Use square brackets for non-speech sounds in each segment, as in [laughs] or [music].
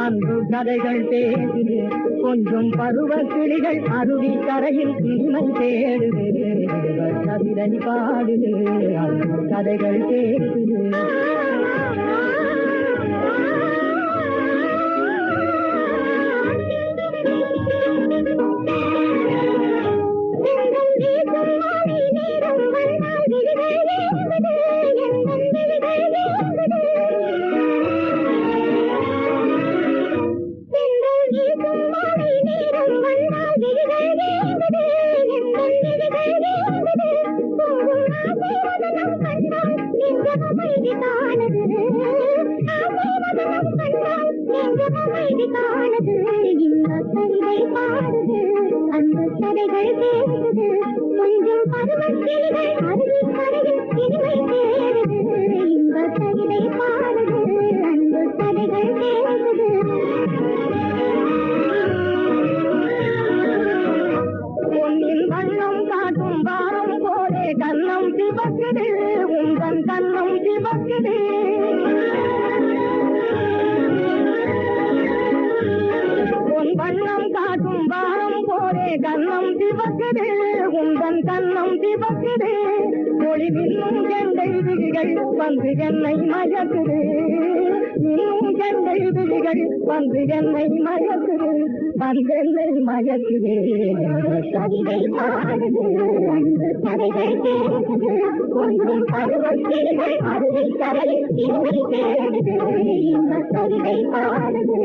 அங்கு கதைகள் பேசுது கொஞ்சம் பருவ கிளிகள் அருவி கரையில் கிளிமை தேடுது கவிதை பாடுது கதைகள் பேசுது அந்த கதைகள் பாடுது அந்த கதைகள் பேசுது கொஞ்சம் பருவக்கிளிகள் அருவி கரையில் இனிமை ஒளி விண்ணும் கெண்டை விழிகள் வந்து என்னை மயக்குது இன்னும் கெண்டை விழிகள் வந்து என்னை மயக்குது வந்து என்னை மயக்குது கவிதை பாடுது அந்த கதைகள் கேட்குது கொஞ்சம் தேடுது இந்த கவிதை பாடுது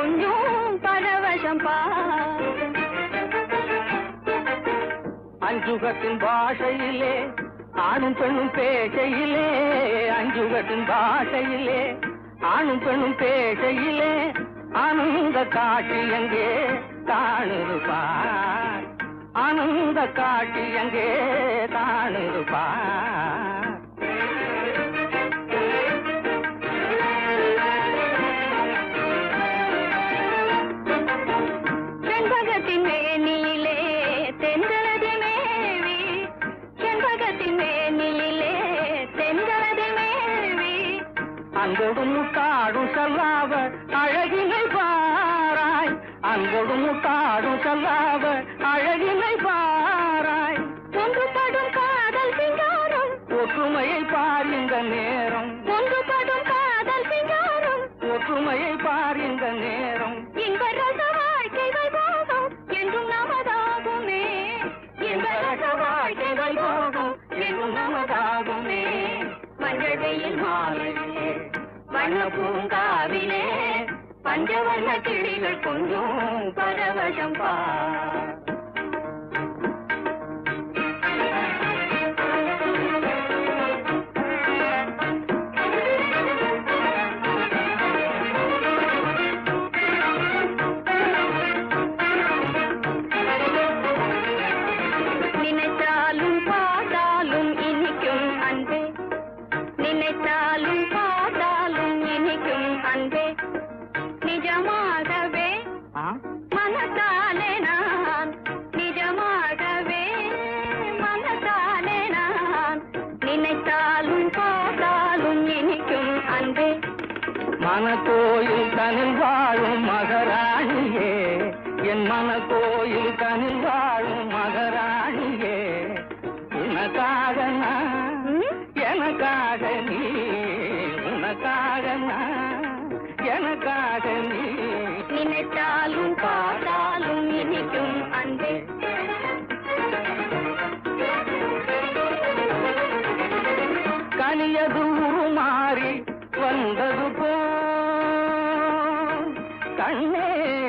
கொஞ்சம் பரவசம் பா. அஞ்சுகத்தின் பாஷையிலே ஆணும் பெண்ணும் பேசையிலே அஞ்சுகத்தின் பாஷையிலே ஆணும் பெண்ணும் பேசையிலே ஆனந்த காட்சி எங்கே காணுருப்பார் ஆனந்த காட்சி எங்கே காணுருப்பார் அங்கொடும் காடும் செல்லாவ அழகினை பாராய். அங்கொடும் காடும் செல்லாவ பரவசம் பா. நினைத்தாலும் பார்த்தாலும் இனிக்கும் அன்பே. மனக்கோயில் தனில் வாழும் மகராணியே Hey! [laughs]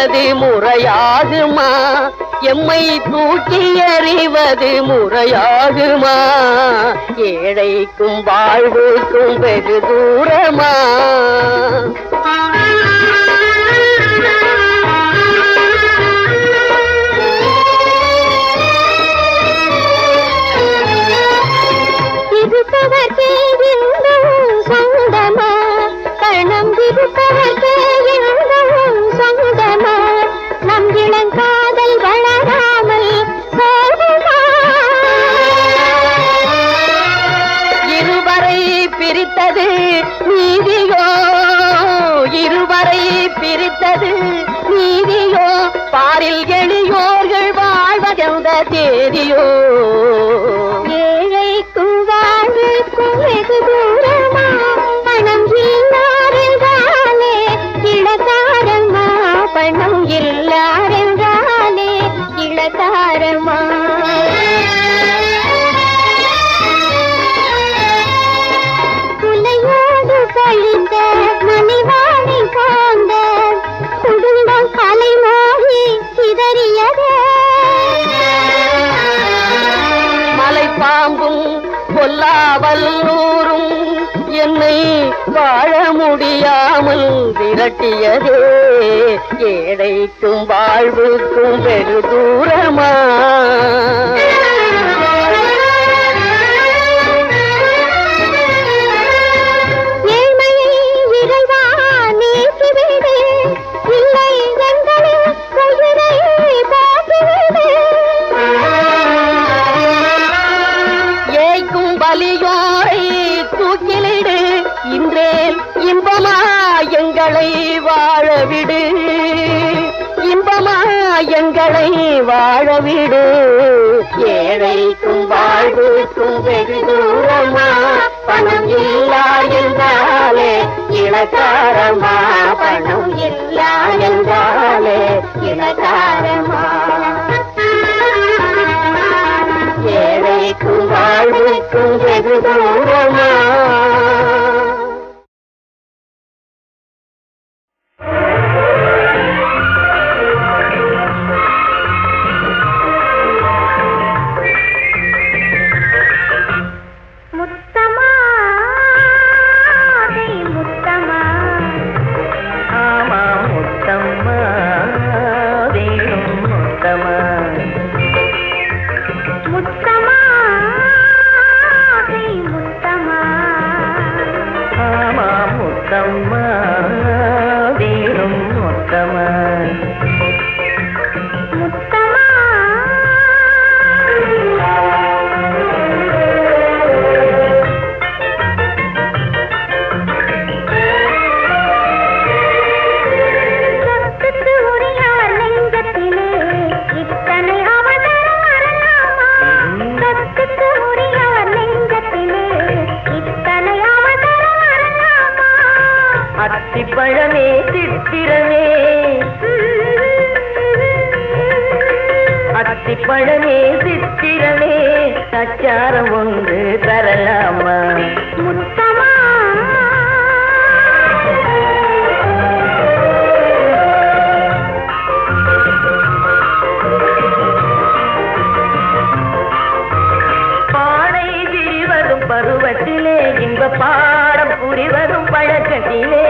எறிவது முறையாகுமா? எம்மை தூக்கி எறிவது முறையாகுமா? ஏழைக்கும் வாழ்வுக்கும் வெகு தூரமா? காட்டியதே. ஏழைக்கும் வாழ்வுக்கும் வெகு தூரமா. வாழவிடு. ஏழைக்கும் வாழ்வுக்கும் வெகு தூரமா பணம் இல்லா என்றாலே இளக்காரமா பணம் இல்லா என்றாலே இளக்காரமா. ஏழைக்கும் வாழ்வுக்கும் வெகு தூரமா அத்திப்பழமே சித்திரமே. அத்திப்பழமே சித்திரமே. தச்சாரம் ஒன்று தரலாமா? முத்தமா பருவத்திலே இன்ப பாடம் புரிவரும் பழக்கத்திலே.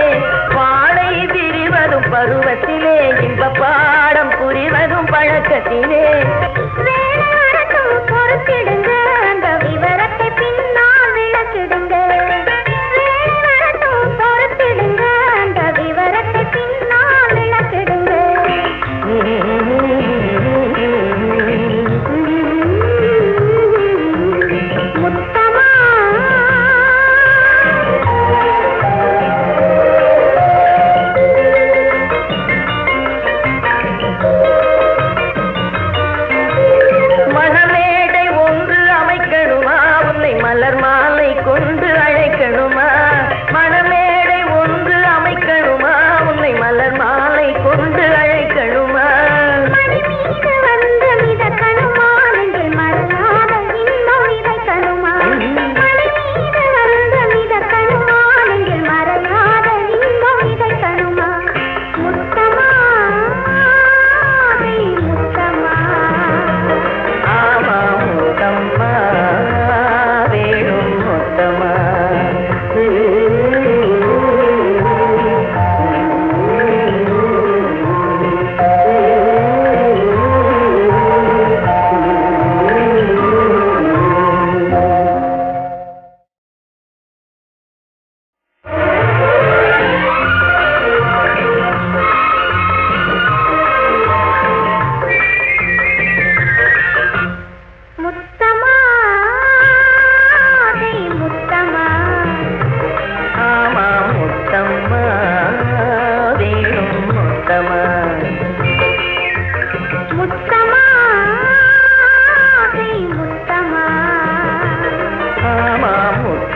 பருவத்திலே இன்ப பாடம் புரிவதும் பழக்கத்திலே.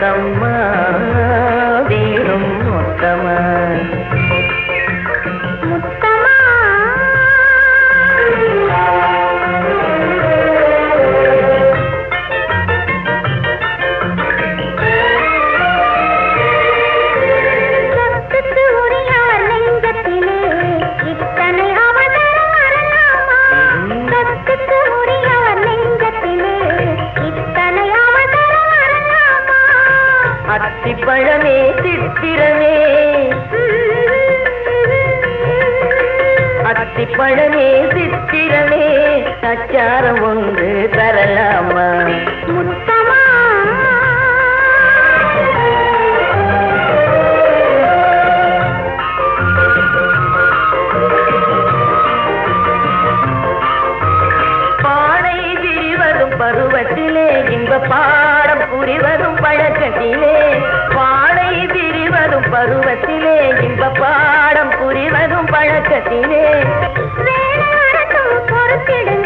Come on. அத்திப்பழமே சித்திரமே சச்சாரம் ஒன்று தரலாமா? முத்தமா பருவத்திலே இன்ப பா மனத்திலே இன்ப பாடம் புரிவதும் பழக்கத்திலே. பொறுத்திடுங்க.